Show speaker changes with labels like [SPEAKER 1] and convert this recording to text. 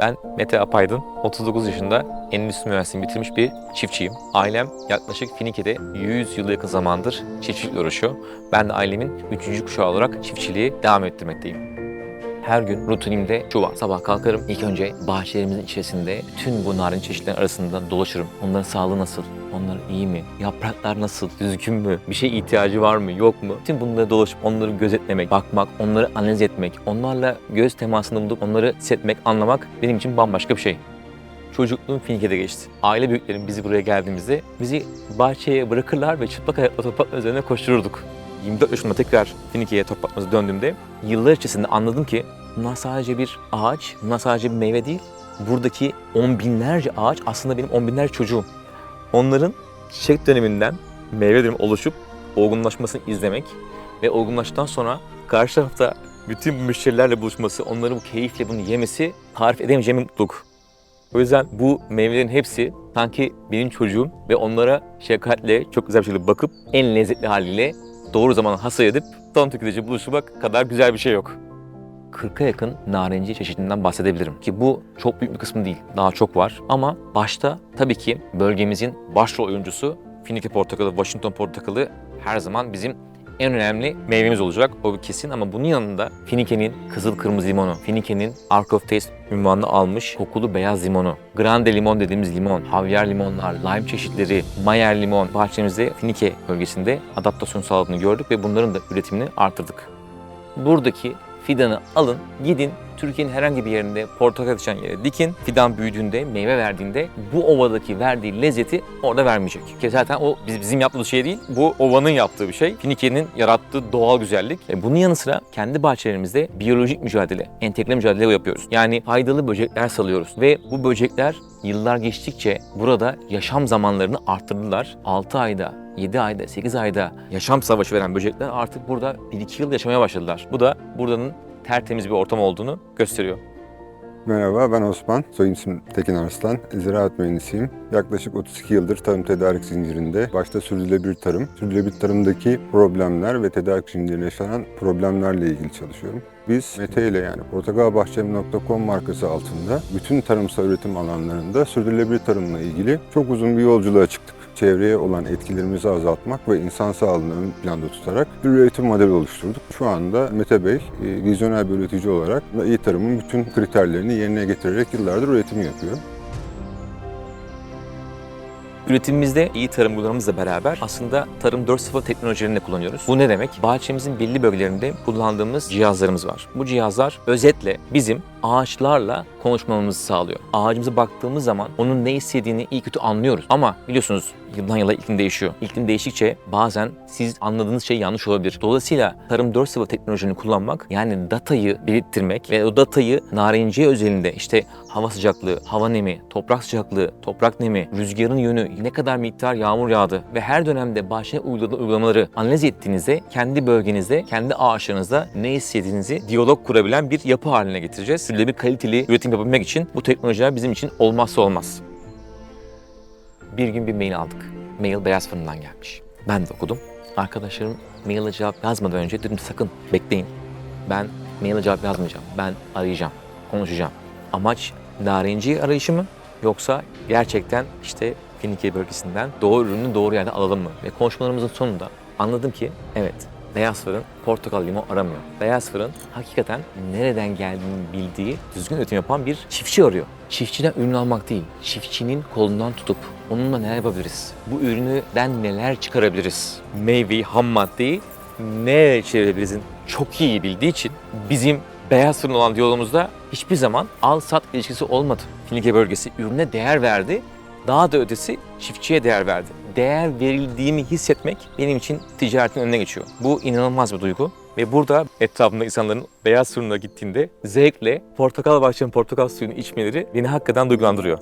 [SPEAKER 1] Ben Mete Apaydın, 39 yaşında Endüstri Mühendisliğini bitirmiş bir çiftçiyim. Ailem yaklaşık Finike'de 100 yıla yakın zamandır çiftçilikle uğraşıyor. Ben de ailemin 3. kuşağı olarak çiftçiliği devam ettirmekteyim. Her gün rutinimde şu var. Sabah kalkarım. İlk önce bahçelerimizin içerisinde tüm bu narin çeşitlerin arasında dolaşırım. Onların sağlığı nasıl? Onlar iyi mi? Yapraklar nasıl? Düzgün mü? Bir şey ihtiyacı var mı? Yok mu? Tüm bunları dolaşıp onları gözetlemek, bakmak, onları analiz etmek, onlarla göz temasında bulup onları hissetmek, anlamak benim için bambaşka bir şey. Çocukluğum Finike'de geçti. Aile büyüklerim bizi buraya geldiğimizde bizi bahçeye bırakırlar ve çıplak ayakla toprakla üzerine koştururduk. 24 yaşımda tekrar Finike'ye toprakımıza döndüğümde yıllar içerisinde anladım ki bunlar sadece bir ağaç, bunlar sadece bir meyve değil. Buradaki on binlerce ağaç aslında benim on binlerce çocuğum. Onların çiçek döneminden meyve dönemi oluşup olgunlaşmasını izlemek ve olgunlaştıktan sonra karşı tarafta bütün müşterilerle buluşması, onların bu keyifle bunu yemesi tarif edemeyeceğim mutluluk. O yüzden bu meyvelerin hepsi sanki benim çocuğum ve onlara şefkatle çok güzel bir şekilde bakıp en lezzetli haliyle doğru zaman hasat edip son tüketici buluşmak kadar güzel bir şey yok. 40'a yakın narenci çeşidinden bahsedebilirim ki bu çok büyük bir kısmı değil. Daha çok var ama başta tabii ki bölgemizin başrol oyuncusu Finike portakalı, Washington portakalı her zaman bizim en önemli meyvemiz olacak. O kesin ama bunun yanında Finike'nin kızıl kırmızı limonu, Finike'nin Ark of Taste ünvanını almış kokulu beyaz limonu, Grande limon dediğimiz limon, Havyar limonlar, lime çeşitleri, Mayer limon bahçemizde Finike bölgesinde adaptasyon sağladığını gördük ve bunların da üretimini artırdık. Buradaki fidanı alın, gidin Türkiye'nin herhangi bir yerinde portakal yetişen yere dikin. Fidan büyüdüğünde, meyve verdiğinde bu ovadaki verdiği lezzeti orada vermeyecek. Ki zaten o biz- bizim yaptığımız şey değil, bu ovanın yaptığı bir şey. Finike'nin yarattığı doğal güzellik. E bunun yanı sıra kendi bahçelerimizde biyolojik mücadele, entegre mücadele yapıyoruz. Yani faydalı böcekler salıyoruz ve bu böcekler yıllar geçtikçe burada yaşam zamanlarını arttırdılar. 6 ayda 7 ayda, 8 ayda yaşam savaşı veren böcekler artık burada 1-2 yıl yaşamaya başladılar. Bu da buranın tertemiz bir ortam olduğunu gösteriyor.
[SPEAKER 2] Merhaba ben Osman, soy isim Tekin Arslan, ziraat mühendisiyim. Yaklaşık 32 yıldır tarım tedarik zincirinde, başta sürdürülebilir tarım, sürdürülebilir tarımdaki problemler ve tedarik zincirinde yaşanan problemlerle ilgili çalışıyorum. Biz Mete ile yani portakalbahçem.com markası altında bütün tarımsal üretim alanlarında sürdürülebilir tarımla ilgili çok uzun bir yolculuğa çıktık. Çevreye olan etkilerimizi azaltmak ve insan sağlığını ön planda tutarak bir üretim modeli oluşturduk. Şu anda Mete Bey e, vizyoner bir üretici olarak iyi tarımın bütün kriterlerini yerine getirerek yıllardır üretim yapıyor.
[SPEAKER 1] Üretimimizde iyi tarım uygulamamızla beraber aslında tarım 4.0 teknolojilerini de kullanıyoruz. Bu ne demek? Bahçemizin belli bölgelerinde kullandığımız cihazlarımız var. Bu cihazlar özetle bizim ağaçlarla konuşmamızı sağlıyor. Ağacımıza baktığımız zaman onun ne istediğini iyi kötü anlıyoruz. Ama biliyorsunuz yıldan yıla iklim değişiyor. İklim değiştikçe bazen siz anladığınız şey yanlış olabilir. Dolayısıyla tarım 4.0 teknolojisini kullanmak yani datayı biriktirmek ve o datayı narenciye özelinde işte hava sıcaklığı, hava nemi, toprak sıcaklığı, toprak nemi, rüzgarın yönü, ne kadar miktar yağmur yağdı ve her dönemde uyguladığı uygulamaları analiz ettiğinizde kendi bölgenizde, kendi ağaçlarınızda ne istediğinizi diyalog kurabilen bir yapı haline getireceğiz. Sürdürülebilir kaliteli üretim yapabilmek için bu teknolojiler bizim için olmazsa olmaz. Bir gün bir mail aldık. Mail Beyaz Fırın'dan gelmiş. Ben de okudum. Arkadaşlarım maile cevap yazmadan önce dedim sakın bekleyin. Ben maile cevap yazmayacağım. Ben arayacağım, konuşacağım. Amaç narenci arayışı mı? Yoksa gerçekten işte Finike bölgesinden doğru ürünü doğru yerde alalım mı? Ve konuşmalarımızın sonunda anladım ki evet Beyaz Fırın portakal limon aramıyor. Beyaz Fırın hakikaten nereden geldiğini bildiği, düzgün üretim yapan bir çiftçi arıyor. Çiftçiden ürün almak değil, çiftçinin kolundan tutup onunla neler yapabiliriz? Bu ürünüden neler çıkarabiliriz? Meyveyi, ham maddeyi ne çevirebilirizin çok iyi bildiği için bizim Beyaz Fırın olan diyalogumuzda hiçbir zaman al-sat ilişkisi olmadı. Finike bölgesi ürüne değer verdi, daha da ötesi çiftçiye değer verdi. Değer verildiğimi hissetmek benim için ticaretin önüne geçiyor. Bu inanılmaz bir duygu. Ve burada etrafımda insanların beyaz fırına gittiğinde zevkle portakal bahçenin portakal suyunu içmeleri beni hakikaten duygulandırıyor.